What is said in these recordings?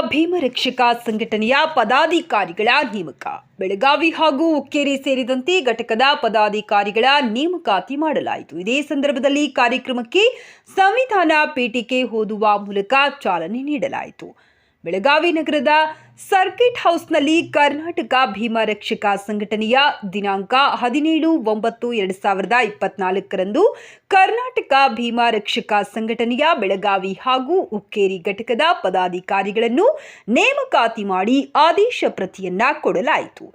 ಭೀಮರಕ್ಷಕ ಸಂಘಟನೆಯ ಪದಾಧಿಕಾರಿಗಳ ನೇಮಕ. ಬೆಳಗಾವಿ ಹಾಗೂ ಉಕ್ಕೇರಿ ಸೇರಿದಂತೆ ಘಟಕದ ಪದಾಧಿಕಾರಿಗಳ ನೇಮಕಾತಿ ಮಾಡಲಾಯಿತು. ಇದೇ ಸಂದರ್ಭದಲ್ಲಿ ಕಾರ್ಯಕ್ರಮಕ್ಕೆ ಸಂವಿಧಾನ ಪೀಠಿಕೆ ಓದುವ ಮೂಲಕ ಚಾಲನೆ ನೀಡಲಾಯಿತು. ಬೆಳಗಾವಿ ನಗರದ ಸರ್ಕಿಟ್ ಹೌಸ್ನಲ್ಲಿ ಕರ್ನಾಟಕ ಭೀಮ ರಕ್ಷಕ ಸಂಘಟನೆಯ ದಿನಾಂಕ ಹದಿನೇಳು ಒಂಬತ್ತು ಎರಡು ಸಾವಿರದ ಇಪ್ಪತ್ನಾಲ್ಕರಂದು ಕರ್ನಾಟಕ ಭೀಮ ರಕ್ಷಕ ಸಂಘಟನೆಯ ಬೆಳಗಾವಿ ಹಾಗೂ ಉಕ್ಕೇರಿ ಘಟಕದ ಪದಾಧಿಕಾರಿಗಳನ್ನು ನೇಮಕಾತಿ ಮಾಡಿ ಆದೇಶ ಪ್ರತಿಯನ್ನ ಕೊಡಲಾಯಿತು.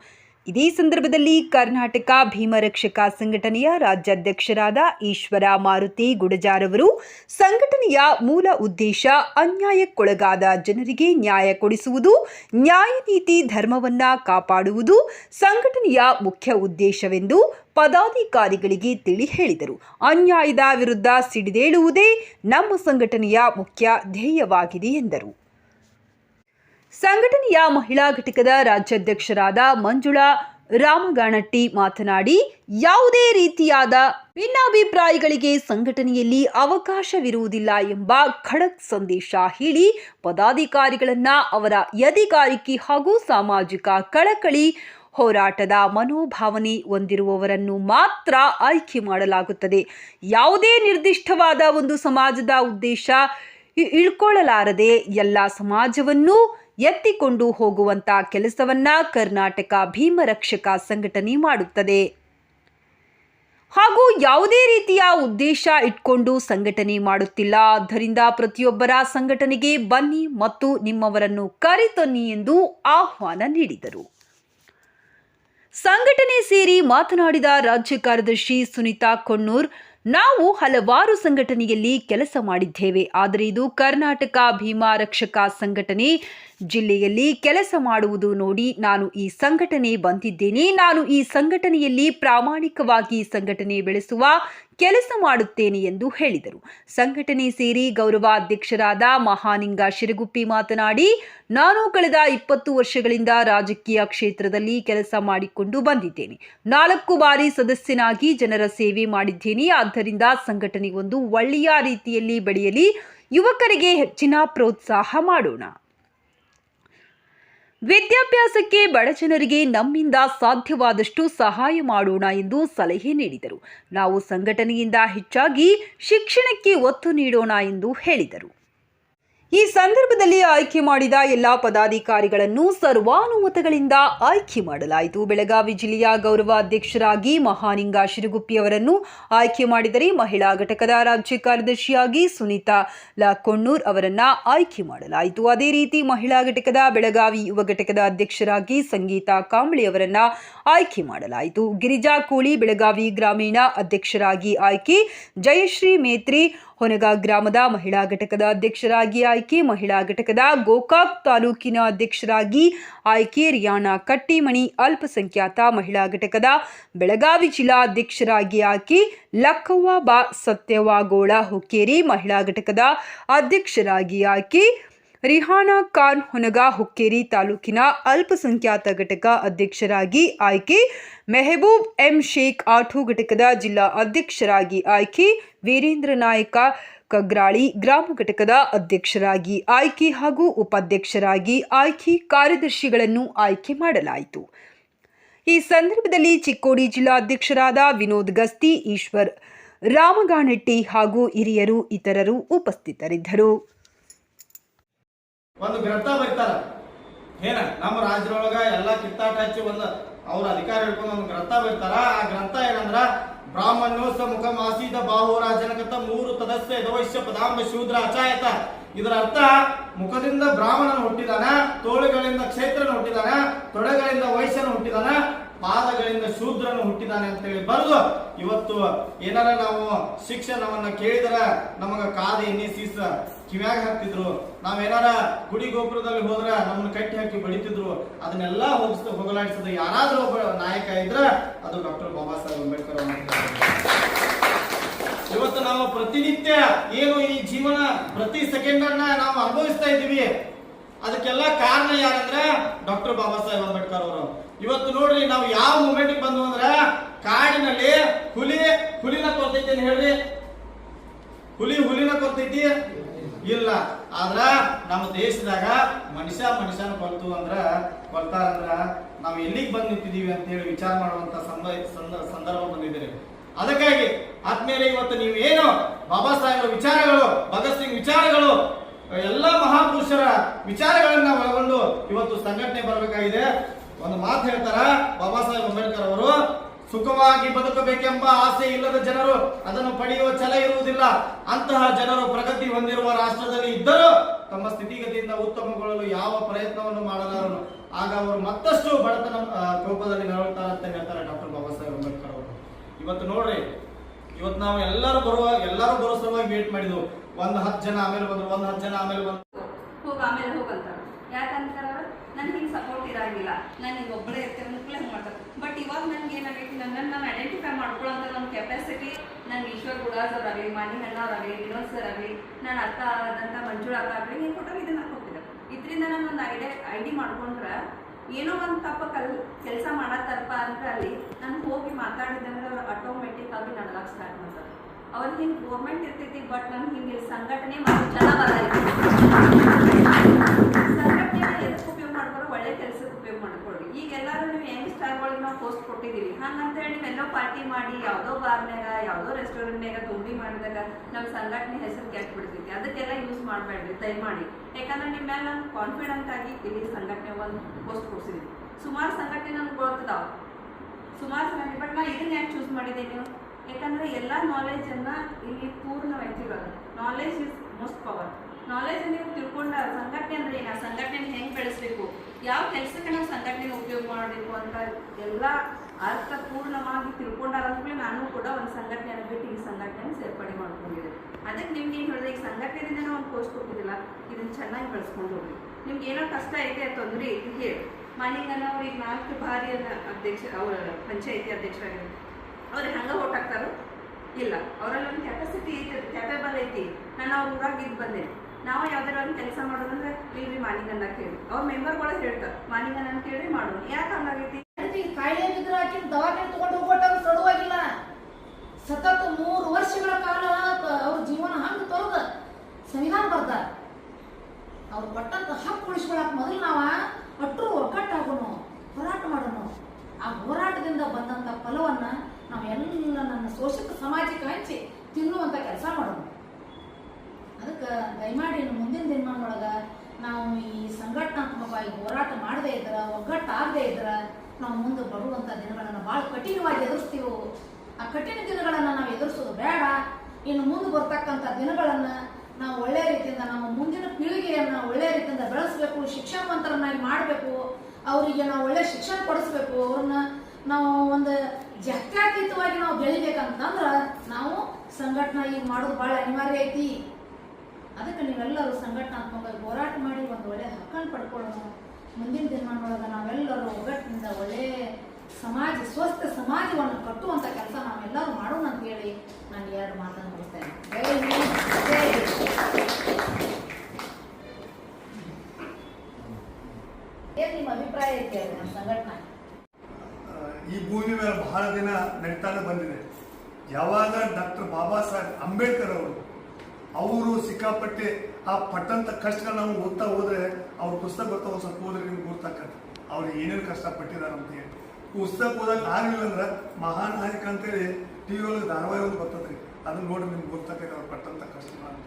ಇದೇ ಸಂದರ್ಭದಲ್ಲಿ ಕರ್ನಾಟಕ ಭೀಮರಕ್ಷಕ ಸಂಘಟನೆಯ ರಾಜ್ಯಾಧ್ಯಕ್ಷರಾದ ಈಶ್ವರ ಮಾರುತಿ ಗುಡಜಾರವರು ಸಂಘಟನೆಯ ಮೂಲ ಉದ್ದೇಶ ಅನ್ಯಾಯಕ್ಕೊಳಗಾದ ಜನರಿಗೆ ನ್ಯಾಯ ಕೊಡಿಸುವುದು, ನ್ಯಾಯ ನೀತಿ ಧರ್ಮವನ್ನ ಕಾಪಾಡುವುದು, ಸಂಘಟನೆಯ ಮುಖ್ಯ ಉದ್ದೇಶವೆಂದು ಪದಾಧಿಕಾರಿಗಳಿಗೆ ತಿಳಿ ಹೇಳಿದರು. ಅನ್ಯಾಯದ ವಿರುದ್ಧ ಸಿಡಿದೇಳುವುದೇ ನಮ್ಮ ಸಂಘಟನೆಯ ಮುಖ್ಯ ಧ್ಯೇಯವಾಗಿದೆ ಎಂದರು. ಸಂಘಟನೆಯ ಮಹಿಳಾ ಘಟಕದ ರಾಜ್ಯಾಧ್ಯಕ್ಷರಾದ ಮಂಜುಳಾ ರಾಮಗಾಣಟ್ಟಿ ಮಾತನಾಡಿ, ಯಾವುದೇ ರೀತಿಯಾದ ಭಿನ್ನಾಭಿಪ್ರಾಯಗಳಿಗೆ ಸಂಘಟನೆಯಲ್ಲಿ ಅವಕಾಶವಿರುವುದಿಲ್ಲ ಎಂಬ ಖಡಕ್ ಸಂದೇಶ ಹೇಳಿ ಪದಾಧಿಕಾರಿಗಳನ್ನ ಅವರ ಯದಿಗಾರಿಕೆ ಹಾಗೂ ಸಾಮಾಜಿಕ ಕಳಕಳಿ ಹೋರಾಟದ ಮನೋಭಾವನೆ ಹೊಂದಿರುವವರನ್ನು ಮಾತ್ರ ಆಯ್ಕೆ ಮಾಡಲಾಗುತ್ತದೆ. ಯಾವುದೇ ನಿರ್ದಿಷ್ಟವಾದ ಒಂದು ಸಮಾಜದ ಉದ್ದೇಶ ಇಳ್ಕೊಳ್ಳಲಾರದೆ ಎಲ್ಲ ಸಮಾಜವನ್ನು ಎತ್ತಿಕೊಂಡು ಹೋಗುವಂತ ಕೆಲಸವನ್ನ ಕರ್ನಾಟಕ ಭೀಮರಕ್ಷಕ ಸಂಘಟನೆ ಮಾಡುತ್ತದೆ. ಹಾಗೂ ಯಾವುದೇ ರೀತಿಯ ಉದ್ದೇಶ ಇಟ್ಕೊಂಡು ಸಂಘಟನೆ ಮಾಡುತ್ತಿಲ್ಲ. ಆದ್ದರಿಂದ ಪ್ರತಿಯೊಬ್ಬರ ಸಂಘಟನೆಗೆ ಬನ್ನಿ ಮತ್ತು ನಿಮ್ಮವರನ್ನು ಕರೆತನ್ನಿ ಎಂದು ಆಹ್ವಾನ ನೀಡಿದರು. ಸಂಘಟನೆ ಸೇರಿ ಮಾತನಾಡಿದ ರಾಜ್ಯ ಕಾರ್ಯದರ್ಶಿ ಸುನಿತಾ ಕೊಣ್ಣೂರ್ ನಾವು ಹಲವಾರು ಸಂಘಟನೆಯಲ್ಲಿ ಕೆಲಸ ಮಾಡಿದ್ದೇವೆ, ಆದರೆ ಇದು ಕರ್ನಾಟಕ ಭೀಮಾ ರಕ್ಷಕ ಸಂಘಟನೆ. ಜಿಲ್ಲೆಯಲ್ಲಿ ಕೆಲಸ ಮಾಡುವುದು ನೋಡಿ ನಾನು ಈ ಸಂಘಟನೆ ಬಂದಿದ್ದೇನೆ. ನಾನು ಈ ಸಂಘಟನೆಯಲ್ಲಿ ಪ್ರಾಮಾಣಿಕವಾಗಿ ಸಂಘಟನೆ ಬೆಳೆಸುವ ಕೆಲಸ ಮಾಡುತ್ತೇನೆ ಎಂದು ಹೇಳಿದರು. ಸಂಘಟನೆ ಸೇರಿ ಗೌರವಾಧ್ಯಕ್ಷರಾದ ಮಹಾನಿಂಗ ಶಿರಗುಪ್ಪಿ ಮಾತನಾಡಿ, ನಾನು ಕಳೆದ ಇಪ್ಪತ್ತು ವರ್ಷಗಳಿಂದ ರಾಜಕೀಯ ಕ್ಷೇತ್ರದಲ್ಲಿ ಕೆಲಸ ಮಾಡಿಕೊಂಡು ಬಂದಿದ್ದೇನೆ. ನಾಲ್ಕು ಬಾರಿ ಸದಸ್ಯನಾಗಿ ಜನರ ಸೇವೆ ಮಾಡಿದ್ದೇನೆ. ಆದ್ದರಿಂದ ಸಂಘಟನೆ ಒಂದು ಒಳ್ಳೆಯ ರೀತಿಯಲ್ಲಿ ಬೆಳೆಯಲಿ, ಯುವಕರಿಗೆ ಹೆಚ್ಚಿನ ಪ್ರೋತ್ಸಾಹ ಮಾಡೋಣ. ವಿದ್ಯಾಭ್ಯಾಸಕ್ಕೆ ಬಡಜನರಿಗೆ ನಮ್ಮಿಂದ ಸಾಧ್ಯವಾದಷ್ಟು ಸಹಾಯ ಮಾಡೋಣ ಎಂದು ಸಲಹೆ ನೀಡಿದರು. ನಾವು ಸಂಘಟನೆಯಿಂದ ಹೆಚ್ಚಾಗಿ ಶಿಕ್ಷಣಕ್ಕೆ ಒತ್ತು ನೀಡೋಣ ಎಂದು ಹೇಳಿದರು. ಈ ಸಂದರ್ಭದಲ್ಲಿ ಆಯ್ಕೆ ಮಾಡಿದ ಎಲ್ಲಾ ಪದಾಧಿಕಾರಿಗಳನ್ನು ಸರ್ವಾನುಮತಗಳಿಂದ ಆಯ್ಕೆ ಮಾಡಲಾಯಿತು. ಬೆಳಗಾವಿ ಜಿಲ್ಲೆಯ ಗೌರವ ಅಧ್ಯಕ್ಷರಾಗಿ ಮಹಾನಿಂಗ ಶಿರುಗುಪ್ಪಿಯವರನ್ನು ಆಯ್ಕೆ ಮಾಡಿದರೆ ಮಹಿಳಾ ಘಟಕದ ರಾಜ್ಯ ಕಾರ್ಯದರ್ಶಿಯಾಗಿ ಸುನೀತಾ ಲಾಕೊಣ್ಣೂರ್ ಅವರನ್ನ ಆಯ್ಕೆ ಮಾಡಲಾಯಿತು. ಅದೇ ರೀತಿ ಮಹಿಳಾ ಘಟಕದ ಬೆಳಗಾವಿ ಯುವ ಘಟಕದ ಅಧ್ಯಕ್ಷರಾಗಿ ಸಂಗೀತಾ ಕಾಂಬಳಿ ಅವರನ್ನ ಆಯ್ಕೆ ಮಾಡಲಾಯಿತು. ಗಿರಿಜಾ ಕೋಳಿ ಬೆಳಗಾವಿ ಗ್ರಾಮೀಣ ಅಧ್ಯಕ್ಷರಾಗಿ ಆಯ್ಕೆ, ಜಯಶ್ರೀ ಮೇತ್ರಿ ಹೊನಗ ಗ್ರಾಮದ ಮಹಿಳಾ ಘಟಕದ ಅಧ್ಯಕ್ಷರಾಗಿ ಆಯ್ಕೆ, ಮಹಿಳಾ ಘಟಕದ ಗೋಕಾಕ್ ತಾಲೂಕಿನ ಅಧ್ಯಕ್ಷರಾಗಿ ಆಯ್ಕೆ, ರಿಯಾಣ ಕಟ್ಟಿಮಣಿ ಅಲ್ಪಸಂಖ್ಯಾತ ಮಹಿಳಾ ಘಟಕದ ಬೆಳಗಾವಿ ಜಿಲ್ಲಾ ಅಧ್ಯಕ್ಷರಾಗಿ ಆಯ್ಕೆ, ಲಕ್ಕವ್ವ ಬಾ ಸತ್ಯವಾಗೋಳ ಹುಕ್ಕೇರಿ ಮಹಿಳಾ ಘಟಕದ ಅಧ್ಯಕ್ಷರಾಗಿ ಆಯ್ಕೆ ರಿಹಾನಾ ಖಾನ್ ಹೊನಗ ಹುಕ್ಕೇರಿ ತಾಲೂಕಿನ ಅಲ್ಪಸಂಖ್ಯಾತ ಘಟಕ ಅಧ್ಯಕ್ಷರಾಗಿ ಆಯ್ಕೆ. ಮೆಹಬೂಬ್ ಎಂ ಶೇಖ್ ಆಠು ಘಟಕದ ಜಿಲ್ಲಾ ಅಧ್ಯಕ್ಷರಾಗಿ ಆಯ್ಕೆ. ವೀರೇಂದ್ರ ನಾಯಕ ಕಗ್ರಾಳಿ ಗ್ರಾಮ ಘಟಕದ ಅಧ್ಯಕ್ಷರಾಗಿ ಆಯ್ಕೆ ಹಾಗೂ ಉಪಾಧ್ಯಕ್ಷರಾಗಿ ಆಯ್ಕೆ ಕಾರ್ಯದರ್ಶಿಗಳನ್ನು ಆಯ್ಕೆ ಮಾಡಲಾಯಿತು. ಈ ಸಂದರ್ಭದಲ್ಲಿ ಚಿಕ್ಕೋಡಿ ಜಿಲ್ಲಾಧ್ಯಕ್ಷರಾದ ವಿನೋದ್ ಗಸ್ತಿ, ಈಶ್ವರ್ ರಾಮಗಾಣೆಟ್ಟಿ ಹಾಗೂ ಹಿರಿಯರು ಇತರರು ಉಪಸ್ಥಿತರಿದ್ದರು. ಒಂದು ಗ್ರಂಥ ಬರೀತಾರ. ಏನ, ನಮ್ಮ ರಾಜ್ಯದೊಳಗ ಎಲ್ಲಾ ಕಿತ್ತಾಟ ಹಚ್ಚಿ ಒಂದು ಅವ್ರ ಅಧಿಕಾರ ಹಿಡ್ಕೊಂಡು ಒಂದು ಗ್ರಂಥ ಬರ್ತಾರ. ಆ ಗ್ರಂಥ ಏನಂದ್ರ ಬ್ರಾಹ್ಮಣ ಮುಖ ಮಾಸೀದ ಬಾಹು ಜನಕತ ಮೂರು ತದಸ್ಯ ಯದವೈಶ್ಯ ಪದಾಂಬ ಶೂದ್ರ ಅಚಾಯತ. ಇದರ ಅರ್ಥ, ಮುಖದಿಂದ ಬ್ರಾಹ್ಮಣನ ಹುಟ್ಟಿದಾನ, ತೋಳುಗಳಿಂದ ಕ್ಷೇತ್ರನ ಹುಟ್ಟಿದಾನ, ತೊಡೆಗಳಿಂದ ವೈಶ್ಯನ ಹುಟ್ಟಿದಾನ, ಪಾದಗಳಿಂದ ಶೂದ್ರನು ಹುಟ್ಟಿದಾನೆ ಅಂತ ಹೇಳಿ ಬರ್ದು, ಇವತ್ತು ಏನಾರ ನಾವು ಶಿಕ್ಷಣವನ್ನ ಕೇಳಿದ್ರ, ನಮಗ ಕಾದ ಎನ್ನಿಸ ಕಿವ್ಯಾಗ ಹಾಕ್ತಿದ್ರು. ನಾವೇನಾರ ಗುಡಿ ಗೋಪುರದಲ್ಲಿ ಹೋದ್ರೆ ನಮ್ಮನ್ನ ಕಟ್ಟಿ ಹಾಕಿ ಬಡಿತಿದ್ರು, ಅದನ್ನೆಲ್ಲ ಹೋಗಿಸ್ ಹೋಗಲಾಡಿಸಿದ ಯಾರಾದ್ರೂ ಒಬ್ಬ ನಾಯಕ ಇದ್ರ ಅದು ಡಾಕ್ಟರ್ ಬಾಬಾ ಸಾಹೇಬ್ ಅಂಬೇಡ್ಕರ್ ಇವತ್ತು ನಾವು ಪ್ರತಿನಿತ್ಯ ಏನು ಈ ಜೀವನ ಪ್ರತಿ ಸೆಕೆಂಡ್ ಅನ್ನ ನಾವು ಅನುಭವಿಸ್ತಾ ಇದ್ದೀವಿ. ಅದಕ್ಕೆಲ್ಲ ಕಾರಣ ಯಾರಂದ್ರೆ ಡಾಕ್ಟರ್ ಬಾಬಾ ಸಾಹೇಬ್ ಅಂಬೇಡ್ಕರ್ ಅವರು. ಇವತ್ತು ನೋಡ್ರಿ, ನಾವು ಯಾವ ಮೂಮೆಂಟ್ ಬಂದು ಅಂದ್ರೆ ಕಾಡಿನಲ್ಲಿ ಹುಲಿ ಹುಲಿನ ಕೊರ್ತೈತಿ ಅಂತ ಹೇಳ್ರಿ. ಹುಲಿ ಹುಲಿನ ಕೊರ್ತೈತಿ. ಇಲ್ಲ. ಆದ್ರ ನಮ್ಮ ದೇಶದಾಗ ಮನುಷ್ಯ ಮನುಷ್ಯನ ಕೊಲ್ತು ಅಂದ್ರ ಕೊಲ್ತಾರಂದ್ರ ನಾವು ಎಲ್ಲಿಗೆ ಬಂದ್ ನಿಂತಿದ್ದೀವಿ ಅಂತ ಹೇಳಿ ವಿಚಾರ ಮಾಡುವಂತ ಸಂದ- ಸಂದ- ಸಂದರ್ಭ ಬಂದಿದೆ ಅದಕ್ಕಾಗಿ ಆದ್ಮೇಲೆ ಇವತ್ತು ನೀವು ಏನು ಬಾಬಾ ಸಾಹೇಬರ ವಿಚಾರಗಳು, ಭಗತ್ ಸಿಂಗ್ ವಿಚಾರಗಳು, ಎಲ್ಲ ಮಹಾಪುರುಷರ ವಿಚಾರಗಳನ್ನ ಒಳಗೊಂಡು ಇವತ್ತು ಸಂಘಟನೆ ಬರಬೇಕಾಗಿದೆ. ಒಂದು ಮಾತು ಹೇಳ್ತಾರ, ಬಾಬಾ ಸಾಹೇಬ್ ಸುಖವಾಗಿ ಬದುಕಬೇಕೆಂಬ ಆಸೆ ಇಲ್ಲದ ಜನರು ಅದನ್ನು ಪಡೆಯುವ ಛಲ ಇರುವುದಿಲ್ಲ. ಅಂತಹ ಜನರು ಪ್ರಗತಿ ಹೊಂದಿರುವ ರಾಷ್ಟ್ರದಲ್ಲಿ ಇದ್ದರೂ ತಮ್ಮ ಸ್ಥಿತಿಗತಿಯಿಂದ ಉತ್ತಮಗೊಳ್ಳಲು ಯಾವ ಪ್ರಯತ್ನವನ್ನು ಮಾಡಲಾರನು ಆಗ ಅವರು ಮತ್ತಷ್ಟು ಬಡತನ ಕೋಪದಲ್ಲಿ ನರಳುತ್ತಾರೆ ಅಂತ ಹೇಳ್ತಾರೆ ಡಾಕ್ಟರ್ ಬಾಬಾ ಸಾಹೇಬ್ ಅಂಬೇಡ್ಕರ್ ಅವರು. ಇವತ್ತು ನೋಡ್ರಿ, ಇವತ್ತು ನಾವು ಎಲ್ಲರೂ ಬರುವ, ಎಲ್ಲರೂ ಬರೋ ಸಲುವಾಗಿ ವೇಟ್ ಮಾಡಿದ್ವು. ಒಂದ್ ಹತ್ತು ಜನ ಆಮೇಲೆ ಬಂದ್ರು, ಒಂದ್ ಹತ್ತು ಜನ ಆಮೇಲೆ ಬಂದ್ರು. ಹೋಗ, ಆಮೇಲೆ ಹೋಗಂತ ಯಾಕಂತಾರ ನನ್ಗೆ ಹಿಂಗೆ ಸಪೋರ್ಟ್ ಇರಂಗಿಲ್ಲ. ನಾನು ಹಿಂಗೆ ಒಬ್ಬಳೇ ಇರ್ತೇನೆ ಅಂದ್ಕೂಲೆ ಹಂಗೆ ಮಾಡ್ತಾರೆ. ಬಟ್ ಇವಾಗ ನನ್ಗೆ ಏನಾಗೈತಿ ನನ್ನನ್ನು ನಾನು ಐಡೆಂಟಿಫೈ ಮಾಡ್ಕೊಳ್ಳೋಂಥ ನನ್ನ ಕೆಪಾಸಿಟಿ ನನ್ಗೆ ಈಶ್ವರ್ ಗುಡಾಸ್ ಅವರಾಗಲಿ ಮಾನಿ ಅಣ್ಣ ಅವರಾಗಲಿ ವಿನೋದ್ ಸರ್ ಆಗಲಿ ನನ್ನ ಅಕ್ಕ ಆದಂಥ ಮಂಜುಳ ಅಕ್ಕ ಆಗಲಿ ನೀವು ಕೊಟ್ಟರೆ ಇದನ್ನ ಕೊಟ್ಟಿದ್ದೆ ಇದರಿಂದ ನಾನು ಒಂದು ಐಡಿಯಾ ಐಡಿ ಮಾಡ್ಕೊಂಡ್ರೆ ಏನೋ ಒಂದು ತಪ್ಪ ಕಲ್ ಕೆಲಸ ಮಾಡತ್ತಪ್ಪ ಅಂದ್ರೆ ಅಲ್ಲಿ ನಾನು ಹೋಗಿ ಮಾತಾಡಿದಂದ್ರೆ ಆಟೋಮೆಟಿಕ್ ಆಗಿ ನಡ್ಲಕ್ಕೆ ಸ್ಟಾರ್ಟ್ ಮಾಡ್ತಾರೆ. ಅವ್ರ ಹಿಂಗೆ ಗೋರ್ಮೆಂಟ್ ಇರ್ತೈತಿ ಬಟ್ ನಮ್ಗೆ ಹಿಂಗೆ ಸಂಘಟನೆ ಮಾಡಿ ಜನ ಬರಲ್ಲ ಸಂಘಟನೆ ಎದಕ್ಕೆ ಉಪಯೋಗ ಮಾಡ್ಕೊಳ್ಳೋ ಒಳ್ಳೆ ಕೆಲಸಕ್ಕೆ ಉಪಯೋಗ ಮಾಡ್ಕೊಳ್ರಿ ಈಗ ಎಲ್ಲರೂ ನೀವು ಯಂಗ್ ಸ್ಟಾರ್ಗಳಿಗೆ ನಾವು ಪೋಸ್ಟ್ ಕೊಟ್ಟಿದ್ದೀವಿ ಹಂಗಂತೇಳಿ ನೀವೆಲ್ಲೋ ಪಾರ್ಟಿ ಮಾಡಿ, ಯಾವುದೋ ಬಾರ್ನ್ಯಾಗ, ಯಾವುದೋ ರೆಸ್ಟೋರೆಂಟ್ನಾಗ ತುಂಬಿ ಮಾಡಿದಾಗ ನಮ್ಮ ಸಂಘಟನೆ ಹೆಸರು ಕೆಟ್ಟ ಬಿಡ್ತೈತಿ ಅದಕ್ಕೆಲ್ಲ ಯೂಸ್ ಮಾಡಬೇಡ್ರಿ, ದಯಮಾಡಿ. ಯಾಕಂದ್ರೆ ನಿಮ್ಮ ಮೇಲೆ ನಾನು ಕಾನ್ಫಿಡೆಂಟ್ ಆಗಿ ಇಲ್ಲಿ ಸಂಘಟನೆ ಒಂದು ಪೋಸ್ಟ್ ಕೊಡ್ಸಿದ್ವಿ ಸುಮಾರು ಸಂಘಟನೆ ನನ್ಗೆ ಗೊತ್ತದಾವ. ಸುಮಾರು ಸಂಘಟನೆ ಬಟ್ ನಾ ಇದನ್ನ ಯಾಕೆ ಚೂಸ್ ಮಾಡಿದೆ ನೀವು? ಯಾಕಂದ್ರೆ ಎಲ್ಲ ನಾಲೆಜನ್ನು ಇಲ್ಲಿ ಪೂರ್ಣ ವ್ಯಕ್ತಿಗಳು knowledge is most power knowledge ನೀವು ತಿಳ್ಕೊಂಡ ಸಂಘಟನೆ ಅಂದ್ರೆ ಏನು? ಸಂಘಟನೆ ಹೆಂಗೆ ಬೆಳೆಸ್ಬೇಕು? ಯಾವ ಕೆಲಸಕ್ಕೆ ನಾವು ಸಂಘಟನೆ ಉಪಯೋಗ ಮಾಡಬೇಕು ಅಂತ ಎಲ್ಲ ಅರ್ಥಪೂರ್ಣವಾಗಿ ತಿಳ್ಕೊಂಡಾರ ಅಂದ್ಮೇಲೆ ನಾನು ಕೂಡ ಒಂದು ಸಂಘಟನೆ ಬಿಟ್ಟು ಈ ಸಂಘಟನೆ ಸೇರ್ಪಡೆ ಮಾಡ್ಕೊಂಡಿದ್ದೆ ಅದಕ್ಕೆ ನಿಮ್ಗೆ ಏನು ಹೇಳಿದೆ ಈಗ ಸಂಘಟನೆಯಿಂದ ನಾವು ಒಂದು ಪೋಸ್ಟ್ ಕೊಟ್ಟಿದ್ದಿಲ್ಲ, ಇದನ್ನು ಚೆನ್ನಾಗಿ ಬೆಳೆಸ್ಕೊಂಡು ಹೋಗಿ ನಿಮ್ಗೆ ಏನೋ ಕಷ್ಟ ಐತೆ, ತೊಂದರೆ ಐತಿ, ಹೇಳಿ. ಮನೆಗನ್ನ ಅವ್ರಿಗೆ ನಾಲ್ಕು ಬಾರಿ ಅಧ್ಯಕ್ಷ, ಅವರ ಪಂಚಾಯಿತಿ ಅಧ್ಯಕ್ಷರಾಗಿದ್ದಾರೆ. ಅವ್ರಿಗೆ ಹಂಗೆ ಓಟ್ ಇಲ್ಲ. ಅವರಲ್ಲಿ ಒಂದು ಕೆಪಾಸಿಟಿ ಐತಿ ಕ್ಯಾಪೇಬಲ್ ಐತಿ. ನಾನು ಅವ್ರ ಊರಾಗ ಇದು ಬಂದೆ. ನಾವು ಯಾವ್ದಾರ ಒಂದು ಕೆಲಸ ಮಾಡೋದಂದ್ರೆ ಇಲ್ರಿ ಮಾನಿಗನ್ನ ಕೇಳಿ. ಅವ್ರ ಮೆಂಬರ್ಗಳು ಹೇಳ್ತಾರೆ, ಮಾನಿಗನ್ನ ಕೇಳಿ ಮಾಡೋಣ ಯಾಕೆ ಹಂಗಾಗೈತಿ ಕಾಯಿಲೆ ಬಿದ್ರೆ ಆಕಿನ ದವಾಖಾನೆ ತಗೊಂಡು ಹೋಗ್ಬಿಟ್ಟು ಸಡುವಾಗಿಲ್ಲ. ಸತತ ಮೂರು ವರ್ಷಗಳ ಕಾಲ ಅವ್ರ ಜೀವನ ಹಂಗೆ ತೊರೆದ. ಸಂವಿಧಾನ ಬರ್ತಾರೆ ಅವ್ರು ಕೊಟ್ಟಂತ ಹಕ್ಕು ಉಳಿಸ್ಕೊಳಕ್ ಮೊದಲು ನಾವ ಅಟ್ರು ಒಗ್ಗಟ್ಟಾಗೋಣ ಹೋರಾಟ ಮಾಡೋಣ. ಆ ಹೋರಾಟದಿಂದ ಬಂದಂತ ಫಲವನ್ನ ನಾವೆಲ್ಲ ನನ್ನ ಶೋಷಕ ಸಮಾಜಕ್ಕೆ ಹಂಚಿ ತಿನ್ನುವಂತ ಕೆಲಸ ಮಾಡೋಣ. ಅದಕ್ಕೆ ದಯಮಾಡಿ ಮುಂದಿನ ದಿನಮಾನೊಳಗೆ ನಾವು ಈ ಸಂಘಟನಾತ್ಮಕವಾಗಿ ಹೋರಾಟ ಮಾಡದೇ ಇದ್ರ, ಒಗ್ಗಟ್ಟಾಗದೇ ಇದ್ರೆ, ನಾವು ಮುಂದೆ ಬರುವಂಥ ದಿನಗಳನ್ನು ಭಾಳ ಕಠಿಣವಾಗಿ ಎದುರಿಸ್ತೀವೋ. ಆ ಕಠಿಣ ದಿನಗಳನ್ನು ನಾವು ಎದುರಿಸೋದು ಬೇಡ. ಇನ್ನು ಮುಂದೆ ಬರ್ತಕ್ಕಂಥ ದಿನಗಳನ್ನು ನಾವು ಒಳ್ಳೆಯ ರೀತಿಯಿಂದ, ನಮ್ಮ ಮುಂದಿನ ಪೀಳಿಗೆಯನ್ನು ಒಳ್ಳೆಯ ರೀತಿಯಿಂದ ಬೆಳೆಸಬೇಕು ಶಿಕ್ಷಣವಂತರನ್ನಾಗಿ ಮಾಡಬೇಕು, ಅವರಿಗೆ ನಾವು ಒಳ್ಳೆಯ ಶಿಕ್ಷಣ ಕೊಡಿಸ್ಬೇಕು, ಅವ್ರನ್ನ ನಾವು ಒಂದು ಜಾತ್ಯಾತೀತವಾಗಿ ನಾವು ಬೆಳಿಬೇಕಂತಂದ್ರೆ ನಾವು ಸಂಘಟನೆ ಈಗ ಮಾಡೋದು ಭಾಳ ಅನಿವಾರ್ಯ ಐತಿ. ಅದಕ್ಕೆ ನೀವೆಲ್ಲರೂ ಸಂಘಟನಾತ್ಮಕವಾಗಿ ಹೋರಾಟ ಮಾಡಿ ಒಂದು ಒಳ್ಳೆ ಹಕ್ಕನ್ನು ಪಡ್ಕೊಳ್ಳೋಣ. ಮುಂದಿನ ದಿನಮಾನೊಳಗೆ ನಾವೆಲ್ಲರೂ ಒಗ್ಗಟ್ಟಿನಿಂದ ಒಳ್ಳೆ ಸಮಾಜ, ಸ್ವಸ್ಥ ಸಮಾಜವನ್ನು ಕಟ್ಟುವಂಥ ಕೆಲಸ ನಾವೆಲ್ಲರೂ ಮಾಡೋಣ ಅಂತ ಹೇಳಿ ನಾನು ಎರಡು ಮಾತನ್ನು ಮುಗಿಸ್ತೇನೆ ಜೈ ನಿಮ್ಮ ಅಭಿಪ್ರಾಯ ಈ ಭೂಮಿ ಮೇಲೆ ಬಹಳ ದಿನ ನಡೀತಾನೆ ಬಂದಿದೆ. ಯಾವಾಗ ಡಾಕ್ಟರ್ ಬಾಬಾ ಸಾಹೇಬ್ ಅಂಬೇಡ್ಕರ್ ಅವರು ಅವರು ಸಿಕ್ಕಾಪಟ್ಟೆ ಆ ಪಟ್ಟಂತ ಕಷ್ಟಗಳನ್ನ ನಾವು ಓದ್ತಾ ಹೋದ್ರೆ ಅವ್ರ ಪುಸ್ತಕ ಬರ್ತಾ ಒಂದ್ ಸ್ವಲ್ಪ ಓದ್ರೆ ನಿಮ್ಗೆ ಗೊತ್ತಾಗತ್ತೆ ಅವ್ರು ಏನೇನು ಕಷ್ಟಪಟ್ಟಿದ್ದಾರೆ ಅಂತ ಹೇಳಿ. ಪುಸ್ತಕ ಓದಕ್ ಆಗಿಲ್ಲ ಅಂದ್ರೆ ಮಹಾನಾಯಕ ಅಂತೇಳಿ ಟಿವಿ ಒಳಗೆ ಧಾರಾವಾಹಿ ಒಂದು ಬರ್ತದ್ರಿ. ಅದನ್ನ ನೋಡಿ ನಿಮ್ಗೆ ಗೊತ್ತಾಗತ್ತೆ ಅವ್ರು ಪಟ್ಟಂತ ಕಷ್ಟ ಅಂತ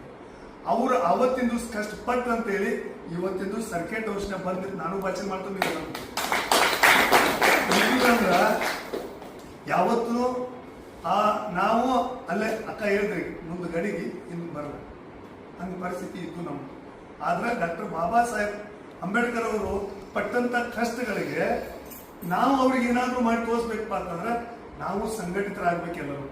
ಅವ್ರು ಅವತ್ತಿನ ದಿವಸ ಕಷ್ಟಪಟ್ಟು ಅಂತೇಳಿ ಇವತ್ತಿನ ದಿವಸ ಸರ್ಕೆಟ್ ಔಷಧ ಬಂದು ನಾನು ಭಾಷೆ ಮಾಡ್ತೀನಿ ಯಾವತ್ತೂ ಆ, ನಾವು ಅಲ್ಲೇ ಅಕ್ಕ ಹೇಳಿದ್ರಿ ಮುಂದೆ ಗಡಿಗೆ ಇನ್ನು ಬರಲ್ಲ. ಹಂಗೆ ಪರಿಸ್ಥಿತಿ ಇತ್ತು ನಮ್ದು. ಆದರೆ ಡಾಕ್ಟರ್ ಬಾಬಾ ಸಾಹೇಬ್ ಅಂಬೇಡ್ಕರ್ ಅವರು ಪಟ್ಟಂತ ಕಷ್ಟಗಳಿಗೆ ನಾವು ಅವ್ರಿಗೆ ಏನಾದರೂ ಮಾಡಿ ತೋರಿಸ್ಬೇಕಪ್ಪ ಅಂತಂದ್ರೆ ನಾವು ಸಂಘಟಿತರಾಗಬೇಕೆಲ್ಲರೂ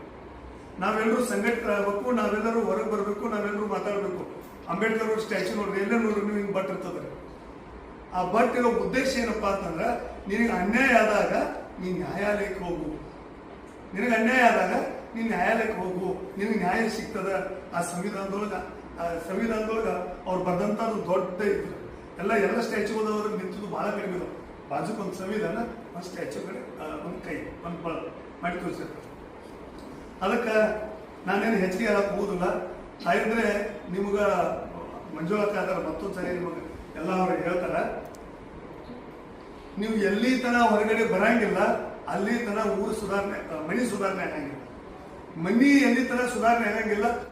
ನಾವೆಲ್ಲರೂ ಸಂಘಟಿತರಾಗಬೇಕು, ನಾವೆಲ್ಲರೂ ಹೊರಗೆ ಬರಬೇಕು, ನಾವೆಲ್ಲರೂ ಮಾತಾಡಬೇಕು. ಅಂಬೇಡ್ಕರ್ ಅವ್ರ ಸ್ಟ್ಯಾಚು ನೋಡ್ರಿ ಎಲ್ಲೇ ನೋಡ್ರಿ ನೀವು ಹಿಂಗೆ ಬಟ್ ಇರ್ತದ್ರಿ. ಆ ಬಟ್ ಇರೋ ಉದ್ದೇಶ ಏನಪ್ಪಾ ಅಂತಂದ್ರೆ, ನಿನಗೆ ಅನ್ಯಾಯ ಆದಾಗ ನೀನು ನ್ಯಾಯಾಲಯಕ್ಕೆ ಹೋಗು. ನಿನಗೆ ಅನ್ಯಾಯ ಆದಾಗ ನೀನ್ ನ್ಯಾಯಾಲಯಕ್ಕೆ ಹೋಗು. ನಿನಗೆ ನ್ಯಾಯ ಸಿಗ್ತದ. ಆ ಸಂವಿಧಾನದೊಳಗ ಆ ಸಂವಿಧಾನದೊಳಗ ಅವ್ರು ಬರ್ದಂತದ್ದು ದೊಡ್ಡ ಇದ್ರು ಎಲ್ಲ ಎಲ್ಲ ಸ್ಟ್ಯಾಚು ಹೋದವ್ರು ನಿಂತದ್ದು ಬಹಳ ಕಡಿಮೆ ಇದಾವೆ. ಬಾಜುಕ್ ಒಂದು ಸಂವಿಧಾನ, ಒಂದು ಸ್ಟ್ಯಾಚು ಕಡೆ ಒಂದು ಕೈ, ಒಂದು ಬಳ ಮಾಡಿ ತೋರಿಸಿರ್ತಾರೆ. ಅದಕ್ಕೆ ನಾನೇನು ಹೆಚ್ಚಿಗೆ ಹೇಳಕ್ಕೆ ಹೋಗುದಿಲ್ಲ. ಹಾಗಿದ್ರೆ ನಿಮಗ ಮಂಜುಳಕ್ಕ ಅದರ ಮತ್ತೊಂದು ಸರಿ ನಿಮಗೆ ಎಲ್ಲ ಅವ್ರು ಹೇಳ್ತಾರ. ನೀವು ಎಲ್ಲಿ ತನ ಹೊರಗಡೆ ಬರಂಗಿಲ್ಲ. ಅಲ್ಲಿ ತನ ಊರು ಸುಧಾರಣೆ ಮನಿ ಸುಧಾರಣೆ ಆಗಂಗಿಲ್ಲ ಮನಿ ಎಲ್ಲಿ ತನ ಸುಧಾರಣೆ ಆಗಂಗಿಲ್ಲ